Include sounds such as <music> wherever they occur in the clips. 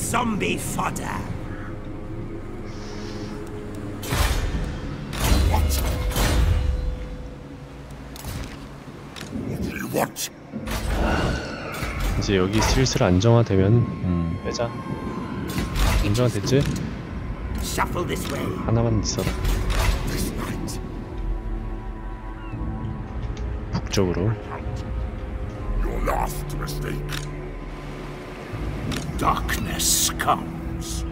zombie fodder. What? What do you want? 이제 여기 슬슬 안정화되면 음, 빼자. 안정화됐지? 하나만 있어라. 북쪽으로. your last mistake. Darkness comes.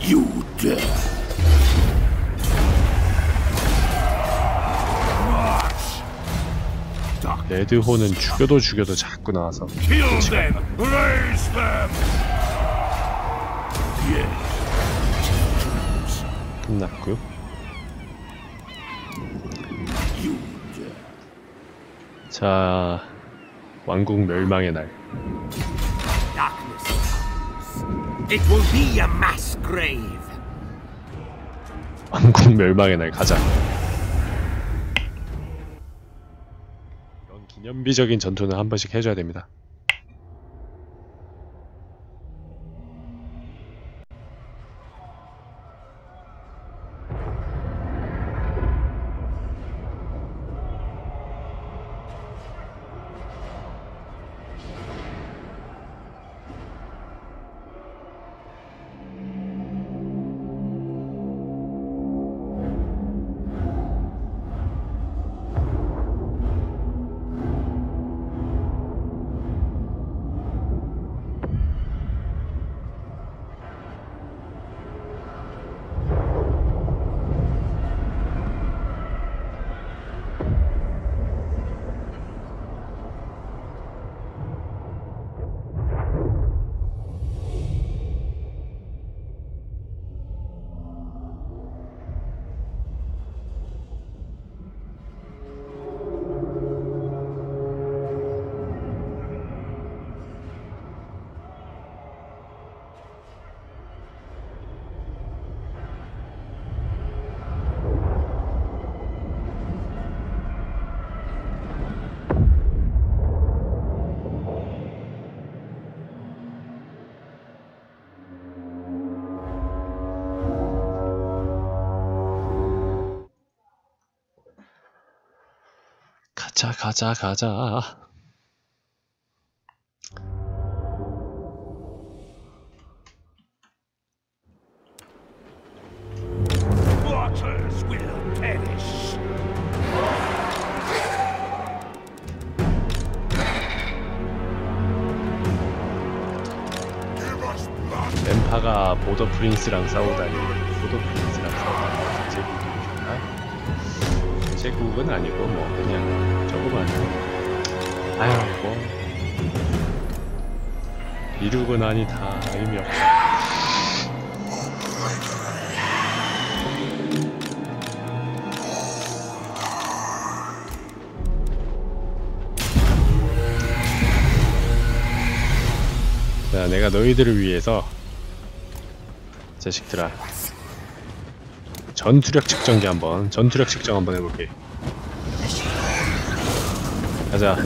You dare. 레드호는 죽여도 죽여도 자꾸 나와서 Kill them. Raise them. 끝났고. You dare. 자, 왕국 멸망의 날. 왕국 멸망의 날 가자. 이런 기념비적인 전투는 한 번씩 해줘야 됩니다. 가자, 가자, 가자. 엠파가 보더 프린스랑 싸우다니. 보더 프린스랑 싸우다니. 제국이었나? 제국은 아니고 뭐 그냥. 아유 뭐 이루고 나니 다 의미 없다. 자, 내가 너희들을 위해서 자식들아 전투력 측정기 한번 전투력 측정 한번 해볼게. 가자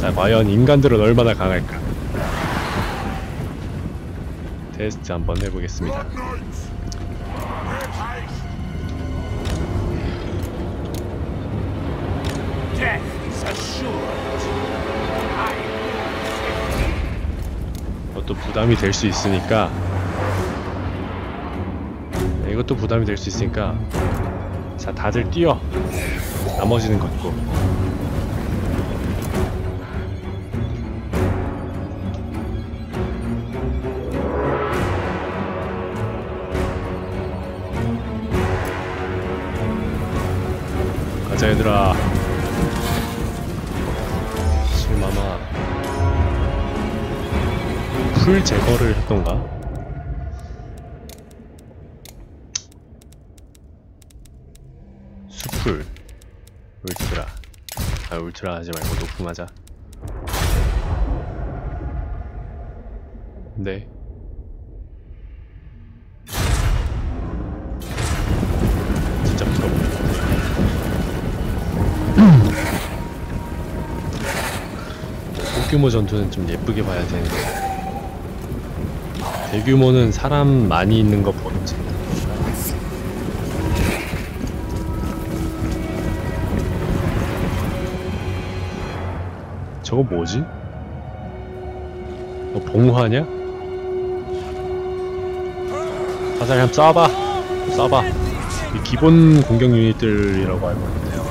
자 과연 인간들은 얼마나 강할까? 테스트 한번 해보겠습니다. I 이것도 부담이 될 수 있으니까. 네, 이것도 부담이 될 수 있으니까. 자 다들 뛰어. 나머지는 걷고 가자 얘들아. 실마마 풀 제거를 했던가? 수풀 울트라. 아 울트라 하지 말고 높음 하자. 네 대규모 전투는 좀 예쁘게 봐야 되는데. 대규모는 사람 많이 있는 거 보지. 저거 뭐지? 너 봉화냐? 화살 한번 쏴봐. 쏴봐. 이 기본 공격 유닛들이라고 알고 있는데요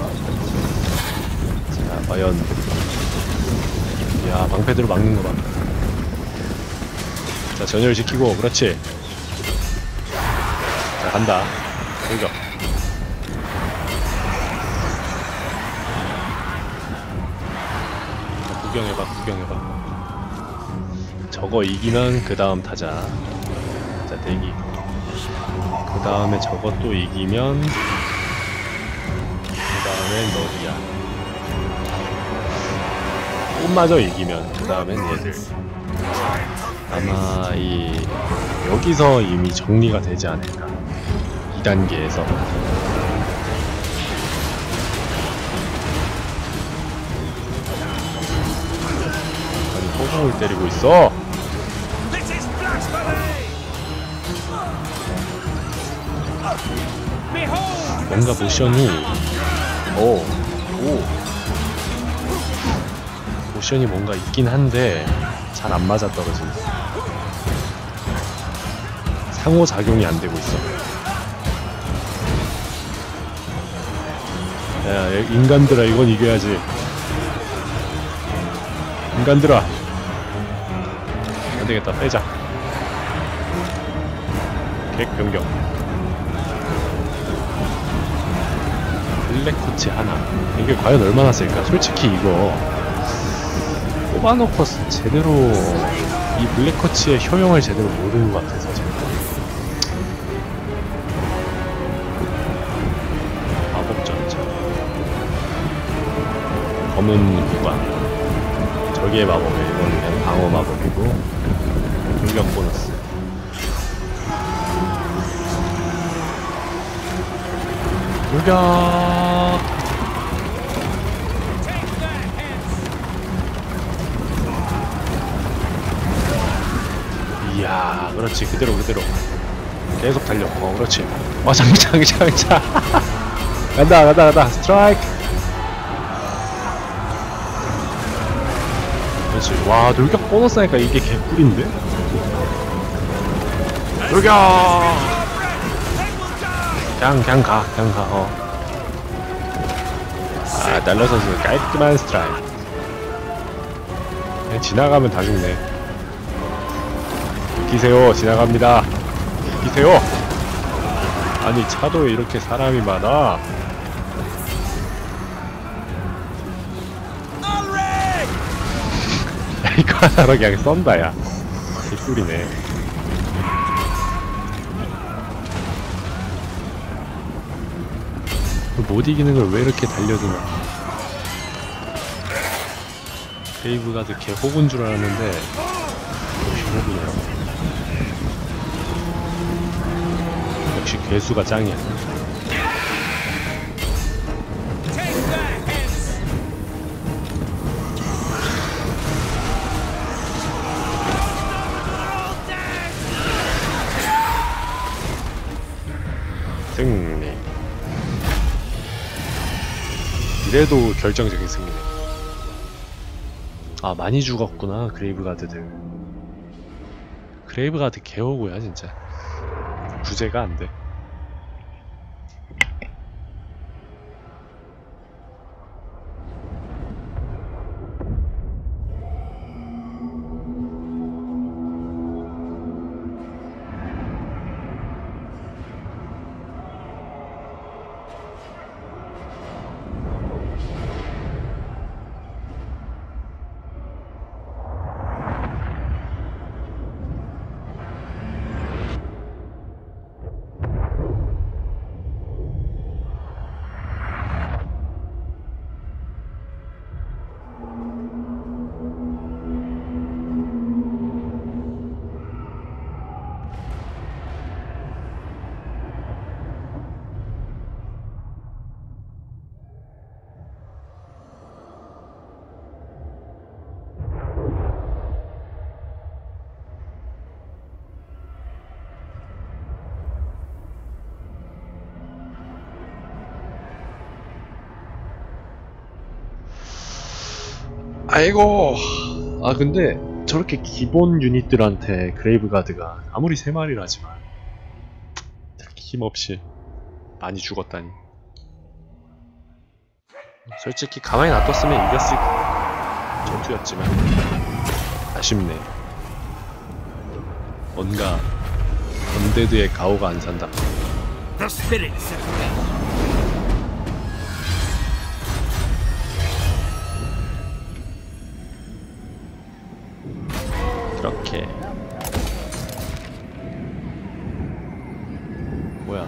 자 과연 야 방패대로 막는 거 봐. 자 전열을 지키고 그렇지. 자 간다. 공격. 자, 구경해봐 구경해봐. 저거 이기면 그 다음 타자. 자 대기. 그 다음에 또 이기면 그 다음에 너리야 꽃마저 이기면 그 다음엔 얘들 아마 이 여기서 이미 정리가 되지 않을까. 2단계에서. 아니 호공을 때리고 있어! 뭔가 모션이. 오, 오 모션이 뭔가 있긴 한데 잘 안 맞아 떨어진다 상호 작용이 안 되고 있어. 야 야, 인간들아 이건 이겨야지. 인간들아. 안 되겠다 빼자. 객 변경. 블랙코치 하나. 이게 과연 얼마나 쓸까? 솔직히 이거 뽑아놓고 제대로 이 블랙코치의 효용을 제대로 모르는 것 같아서 지금 마법 전차 검은 구간. 저기의 이건 그냥 방어 마법이고 공격 보너스. 돌격 그렇지. 그대로 그대로. 계속 달려. 어 그렇지. 와 장장 장장 간다 간다 간다. 스트라이크. 그렇지. 와 돌격 보너스 하니까 이게 개꿀인데? 돌격! 그냥 그냥 가 그냥 가어. 아 날라서서 깔끔한 스트라이크. 그냥 지나가면 다 죽네 기세요 지나갑니다. 기세요 아니 차도에 이렇게 사람이 많아? <laughs> 이거 하나로 그냥 썬다 야. 개꿀이네. 못 이기는 걸 왜 이렇게 달려드나? 베이브가드 개 호구인 줄 알았는데 괴수가 짱이야! 승리. 이래도 결정적인 승리네 아 많이 죽었구나 그레이브가드들. 그레이브가드 개호구야 진짜. 구제가 안돼 아이고. 아 근데 저렇게 기본 유닛들한테 그레이브 가드가 아무리 세 마리라지만 힘없이 많이 죽었다니. 솔직히 가만히 놔뒀으면 이겼을 전투였지만 아쉽네. 뭔가 언데드의 가오가 안 산다. The spirits of 이렇게 뭐야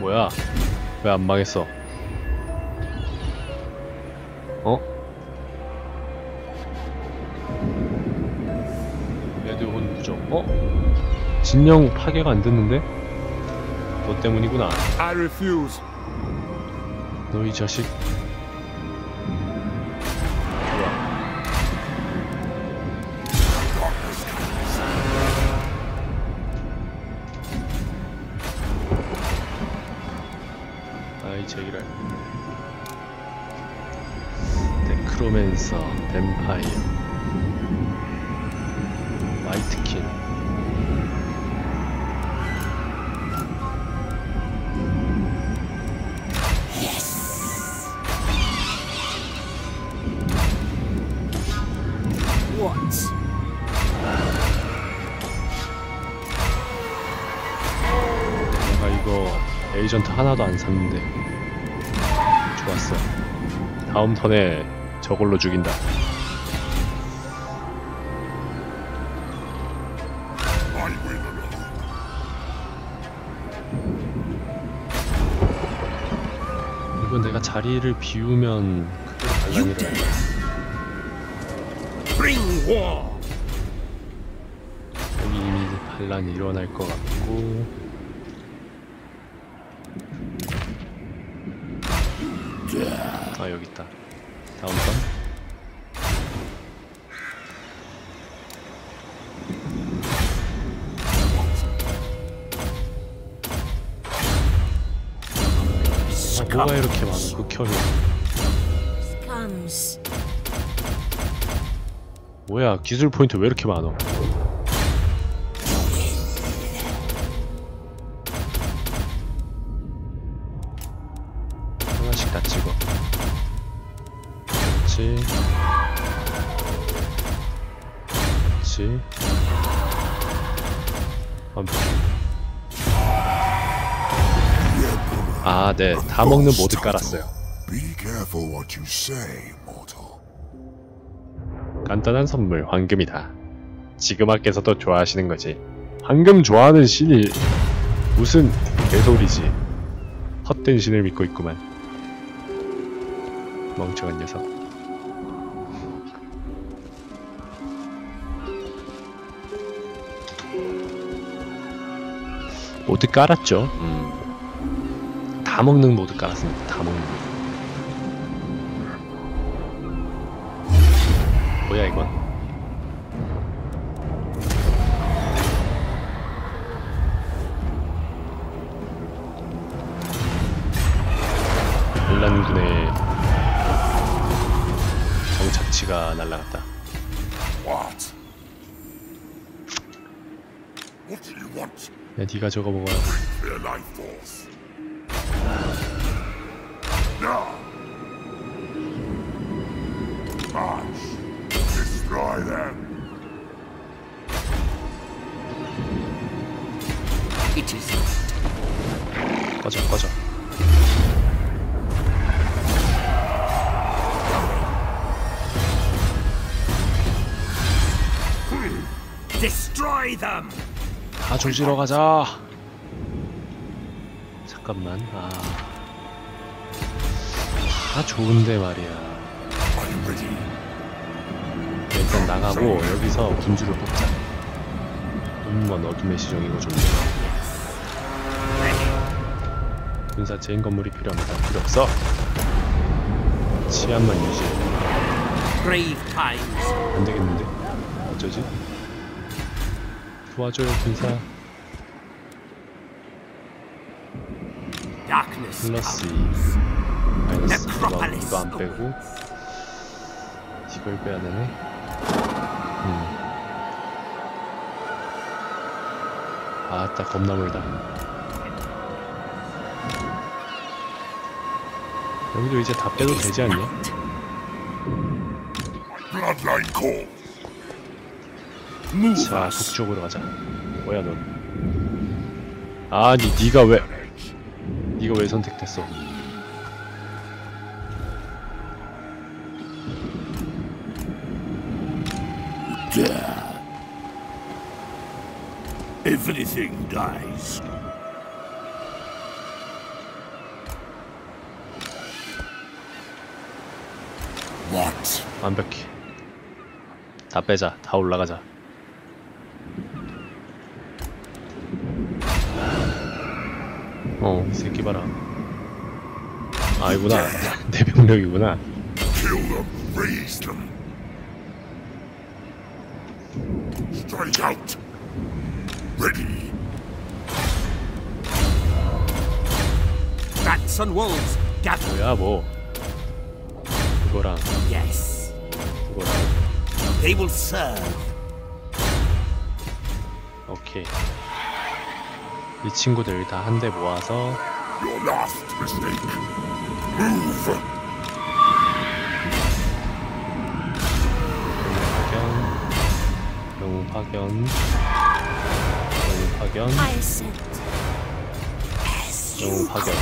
뭐야 왜 안 망했어 어? 레드혼 부족 어? 진영 파괴가 안 됐는데? 너 때문이구나 I refuse. 너이 자식 다음 턴에 저걸로 죽인다. 이건 내가 자리를 비우면 You 반란이라. 여기 이미 반란이 일어날 것 같고 아 여기 있다. 다음 턴. 아, 뭐가 이렇게 많아? 극혐이. 뭐야 기술 포인트 왜 이렇게 많아 다 찍어 그렇지 그렇지 완벽 아네 다 먹는 모드 깔았어요. 간단한 선물 황금이다. 지그마께서도 좋아하시는 거지. 황금 좋아하는 신이 무슨 개소리지. 헛된 신을 믿고 있구만. 멍청한 녀석. 모두 깔았죠. 음. 다 먹는 모드 깔았습니다. 다 먹는 모드. 정착치가 날라갔다. 야, 네가 저거. Their 조지러 가자. 잠깐만. 아. 다 좋은데 말이야. 일단 나가고 여기서 군주를 뽑자. 눈먼 어둠의 시정 이거 좀. 군사 제인 건물이 필요합니다. 필요 없어. 치안만 유지. 안 되겠는데? 어쩌지? 도와줘요 군사. Darkness 플러스 comes. 마이너스 이거 Necropolis 이거 안 빼고 이걸 빼야 되네. 음. 아따 겁나 멀다. 여기도 이제 다 빼도 되지 않냐? 자. 북쪽으로 가자. 뭐야 넌? 아니 네가 왜? 네가 왜 선택됐어? Everything dies. What? 완벽해. 다 빼자. 다 올라가자. 어, 이 새끼 봐라. 아 이구나. 내 병력이구나. Kill them. Raise them. Strike out. Ready. Bats and wolves gather. 뭐야 뭐. 그거랑 Yes. 그거랑. They will serve. 오케이. 이 친구들 다 한 대 모아서 영웅 파견, 영웅 파견. 영웅 파견.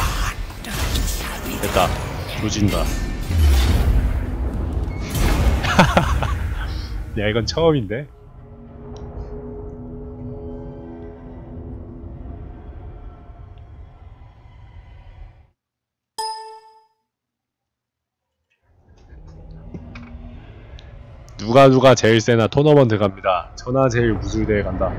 됐다. 조진다. <laughs> 야 이건 처음인데. 누가 누가 제일 세나 토너먼트 갑니다. 전화 제일 무술대회 간다.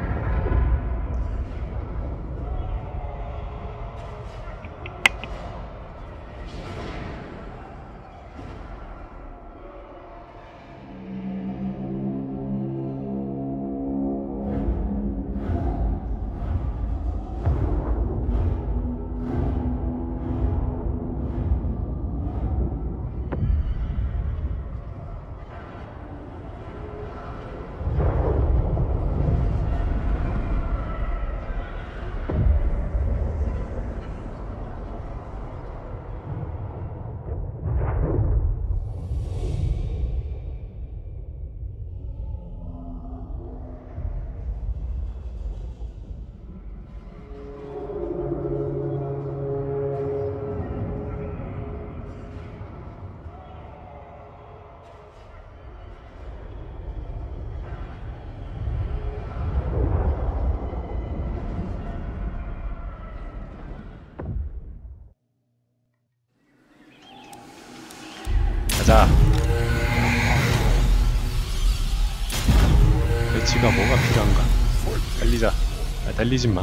자. 배치가 뭐가 필요한가? 달리자. 아, 달리지 마.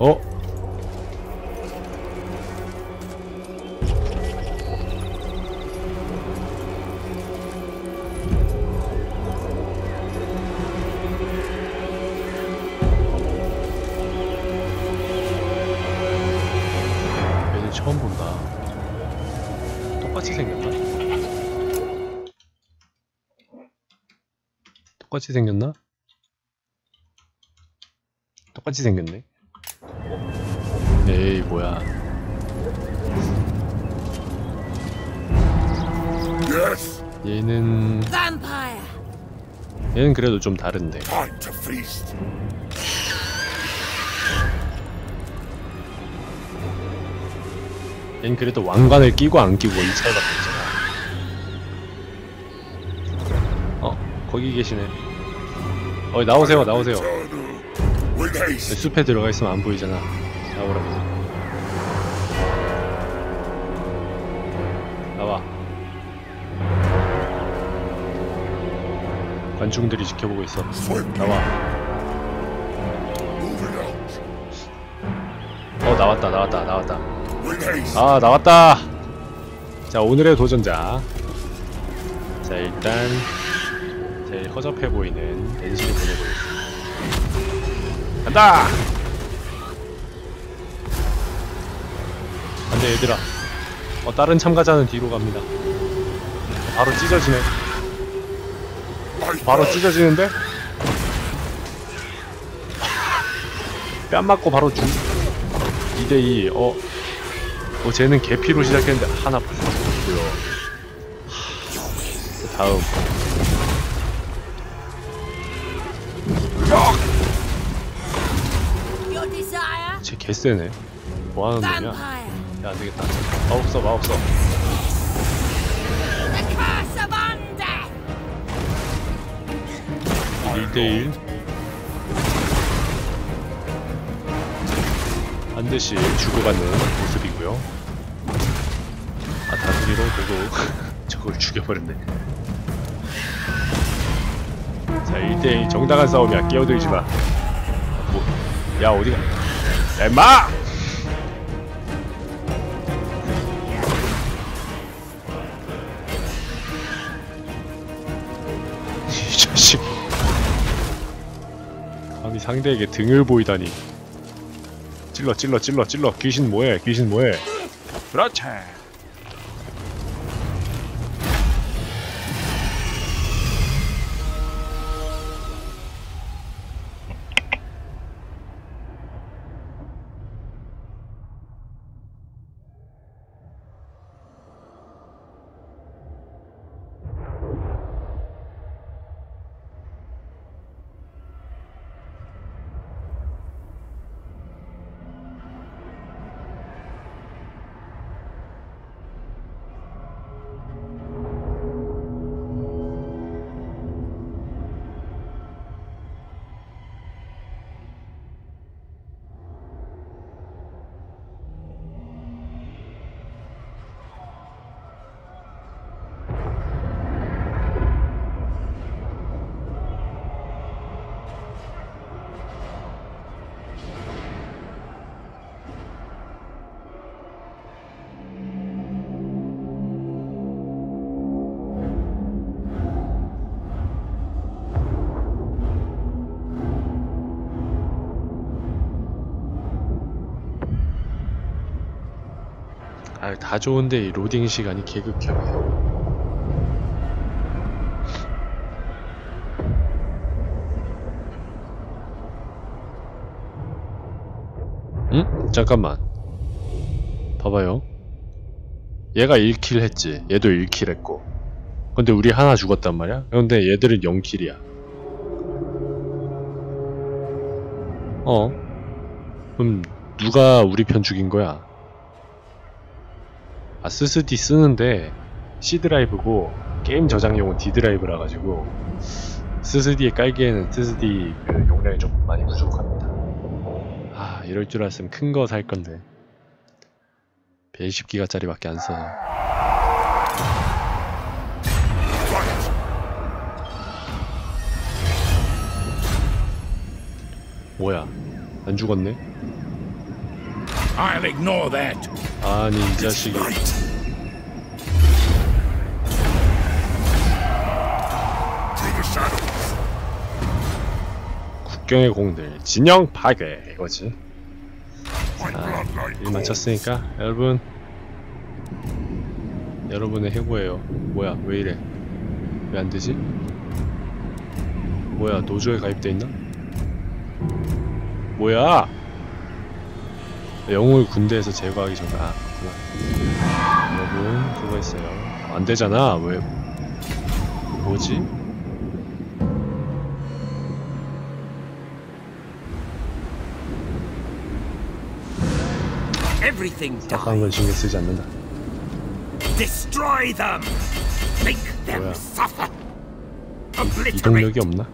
어? 어? 똑같이 생겼나? 똑같이 생겼네. 에이 뭐야? Yes. 얘는 Vampire. 얘는 그래도 좀 다른데. Time to feast. 얘는 그래도 왕관을 끼고 안 끼고 이 차이밖에 없잖아. 어 거기 계시네. 어 나오세요 나오세요. Haste. 숲에 들어가 있으면 안 보이잖아. 나오라고. 나와. 관중들이 지켜보고 있어. 나와. 어 나왔다 나왔다 나왔다. 아 나왔다. 자 오늘의 도전자. 자 일단 제일 허접해 보이는 댄시를 보내보겠습니다. 간다. 안돼 얘들아 어 다른 참가자는 뒤로 갑니다 바로 찢어지네 바로. 찢어지는데? 뺨 맞고 바로 죽 2대2 어, 어 쟤는 개피로 시작했는데 하나 부수고요 그 다음 개쎄네. 뭐하는 놈이야. 야 안되겠다. 마법사 마법사 The curse of undeath. 1대1 한 대씩 죽어가는 모습이고요. 아 다스리로 되고 <laughs> 저걸 죽여버렸네. 자 1대1 정당한 싸움이야. 끼어들지마. 뭐, 야 어디가 야 임마! 이 자식. 감히 상대에게 등을 보이다니. 찔러 찔러 찔러 찔러. 귀신 뭐해 귀신 뭐해? 그렇지 다 좋은데 이 로딩 시간이 개극혐이에요 응? 잠깐만 봐봐요 얘가 1킬 했지 얘도 1킬 했고 근데 우리 하나 죽었단 말이야? 근데 얘들은 0킬이야 어? 그럼 누가 우리 편 죽인 거야? 아 스스디 쓰는데 C 드라이브고 게임 저장용은 D 드라이브라 가지고 스스디에 깔기에는 스스디 그 용량이 좀 많이 부족합니다. 아 이럴 줄 알았으면 큰 거 살 건데 120기가짜리밖에 안 써서 뭐야 안 죽었네? I'll ignore that. 아니 이 자식이. 국경의 공들 진영 파괴 이거지 bloodline. 일 마쳤으니까 여러분 여러분의 해고예요 뭐야 왜 이래 왜 안 되지? 뭐야 노조에 가입돼 있나? 뭐야 영웅을 군대에서 제거하기 전에 아 여러분 그거 있어요 안 되잖아 왜 뭐지? 딱한 건. 신경 쓰지 않는다 Destroy them. Make them 뭐야. suffer. 이동력이 없나?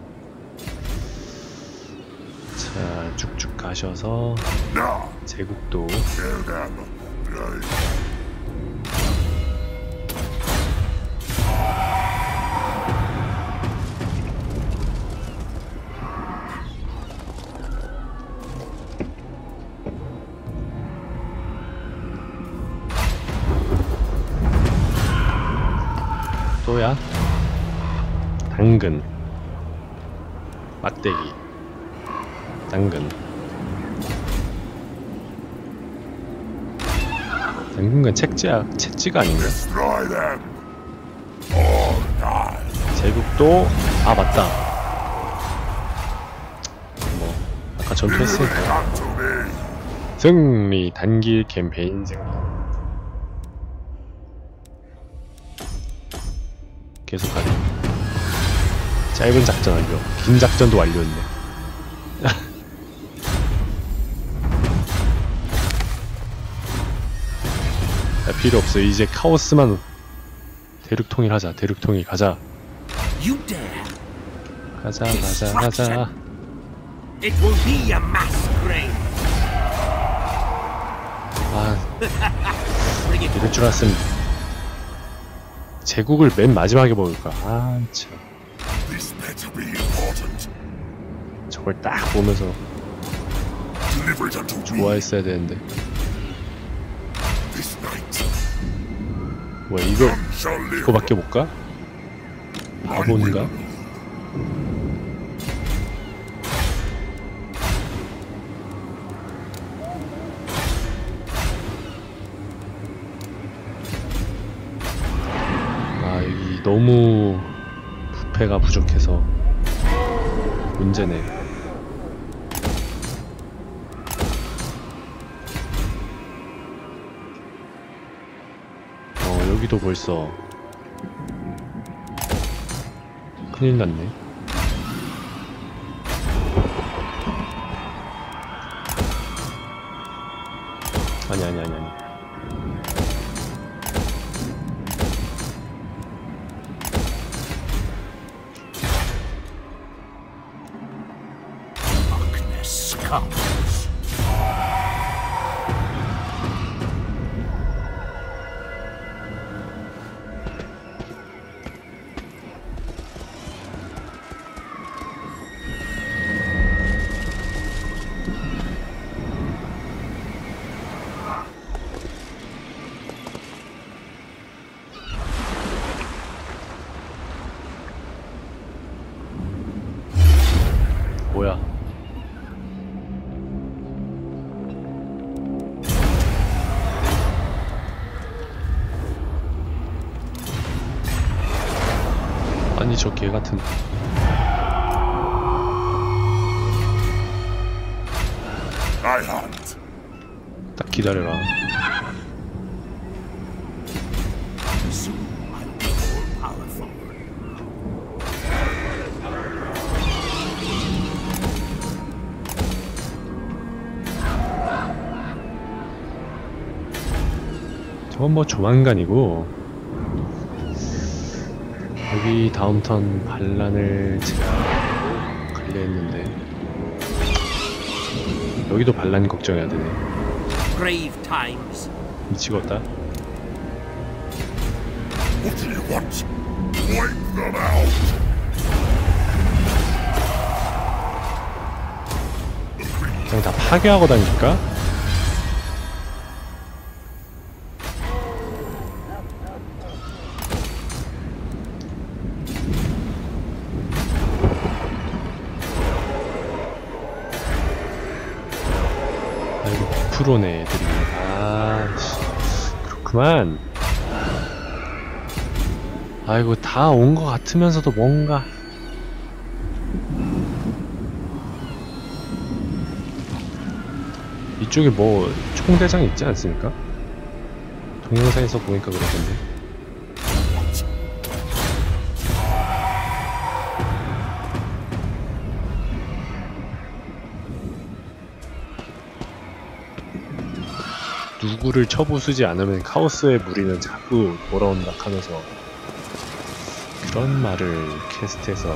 자 쭉쭉 가셔서 제국도. 또야 당근 막대기 당근 당분간 책지야 책지가 아닌가? 제국도 아 맞다. 뭐 아까 전투했으니까. 승리 단기 캠페인 승리. 계속 가네. 짧은 작전 완료. 긴 작전도 완료했네. 필요 없어. 이제 카오스만 대륙 통일하자. 대륙 통일 가자. 가자, 가자, 가자. 아, 이럴 줄 알았으면 제국을 맨 마지막에 먹을까. 아, 참. 저걸 딱 보면서. 좋아했어야 되는데. 뭐야, 이거. 이거밖에 못 가? 바본가? 아, 여기 너무 부패가 부족해서 문제네. 여기도 벌써 큰일 났네. 아니, 아니, 아니, 아니. darkness 같은. 딱 기다려라. 저건 뭐 조만간이고 여기 다음 턴 반란을 제가 가려 했는데 여기도 반란 걱정해야 되네. 미치겠다. 그냥 다 파괴하고 다닐까? 9%네 애들이. 아 씨, 그렇구만. 아이고 다 온 것 같으면서도 뭔가. 이쪽에 뭐 총대장 있지 않습니까? 동영상에서 보니까 그러던데 누구를 쳐부수지 않으면 카오스의 무리는 자꾸 돌아온다 하면서 그런 말을 캐스트에서